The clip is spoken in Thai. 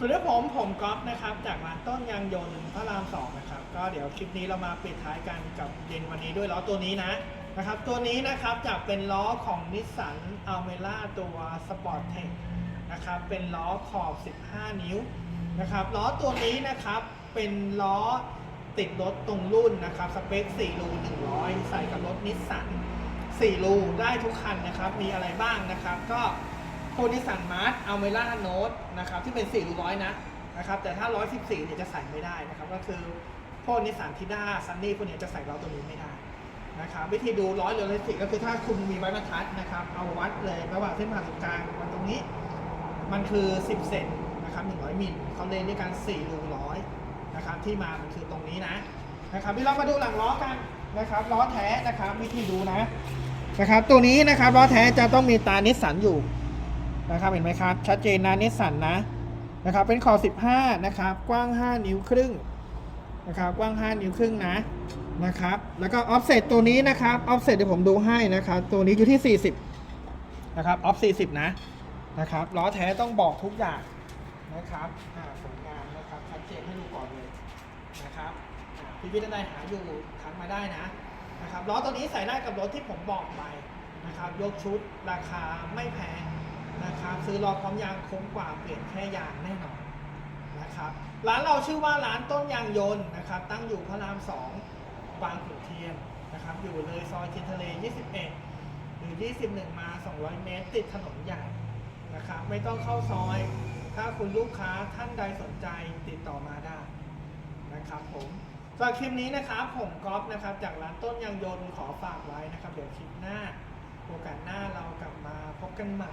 สวัสดีครับผมผมก๊อฟนะครับ จากร้านต้นยางยนต์พระรามสองนะครับ ก็เดี๋ยวคลิปนี้เรามาปิดท้ายกันกับเย็นวันนี้ด้วยล้อตัวนี้นะนะครับ ตัวนี้นะครับจะเป็นล้อของนิสสันอัลเมล่าตัวสปอร์ตเทคนะครับเป็นล้อขอบ 15 นิ้วนะครับล้อตัวนี้นะครับเป็นล้อติดรถตรงรุ่นนะครับสเปค4รู100 ใส่กับรถนิสสัน4รูได้ทุกคันนะครับ มีอะไรบ้างนะครับ ก็ โพนิสันมาร์ทอัลเมล่าโนตนะครับที่เป็น4รูร้อยนะนะครับแต่ถ้า 114เนี่ยจะใส่ไม่ได้นะครับก็คือพวกนิสสันทิด้าซันนี่พวกเนี้ยจะใส่ล้อตัวนี้ไม่ได้นะครับวิธีดูร้อยหรือร้อยสิก็คือถ้าคุณมีไม้บรรทัดนะครับเอาวัดเลยระหว่างเส้นผ่านศูนย์กลางมันตรงนี้ มันคือ 10 เซนนะครับ100มิลเขาเลนด้วยกัน4รูร้อยนะครับที่มามันคือตรงนี้นะนะครับพี่เรามาดูหลังล้อกันนะครับล้อแท้นะครับวิธีดูนะนะครับตัวนี้นะครับล้อแท้จะต้องมีตานิสสันอยู่ นะครับเห็นไหมครับ ชัดเจนนะนิสสันนะนะครับเป็นคอ15 นะครับ กว้าง 5 นิ้วครึ่งนะครับกว้าง 5 นิ้วครึ่งนะนะครับ แล้วก็ออฟเซตตัวนี้นะครับออฟเซตเดี๋ยวผมดูให้นะครับ ตัวนี้อยู่ที่ 40 นะครับออฟ40 นะนะครับล้อแท้ต้องบอกทุกอย่างนะครับผลงานนะครับชัดเจนให้ดูก่อนเลยนะครับพี่พี่ท่านใดหาอยู่ทักมาได้นะนะครับล้อตัวนี้ใส่ได้กับรถที่ผมบอกไปนะครับยกชุดราคาไม่แพง นะครับซื้อล้อพร้อมยางคุ้มกว่าเปลี่ยนแค่ยางแน่นอนนะครับร้านเราชื่อว่าร้านต้นยางยนต์นะครับตั้งอยู่พระรามสองบางขุนเทียนนะครับอยู่เลยซอยทียนทะเล 21 หรือ 21 มา 200 เมตร ติดถนนใหญ่นะครับไม่ต้องเข้าซอย ถ้าคุณลูกค้าท่านใดสนใจติดต่อมาได้นะครับผมสำหรับคลิปนี้นะครับผมก๊อฟนะครับจากร้านต้นยางยนต์ขอฝากไว้นะครับ เดี๋ยวคลิปหน้า โอกาสหน้าเรากลับมาพบกันใหม่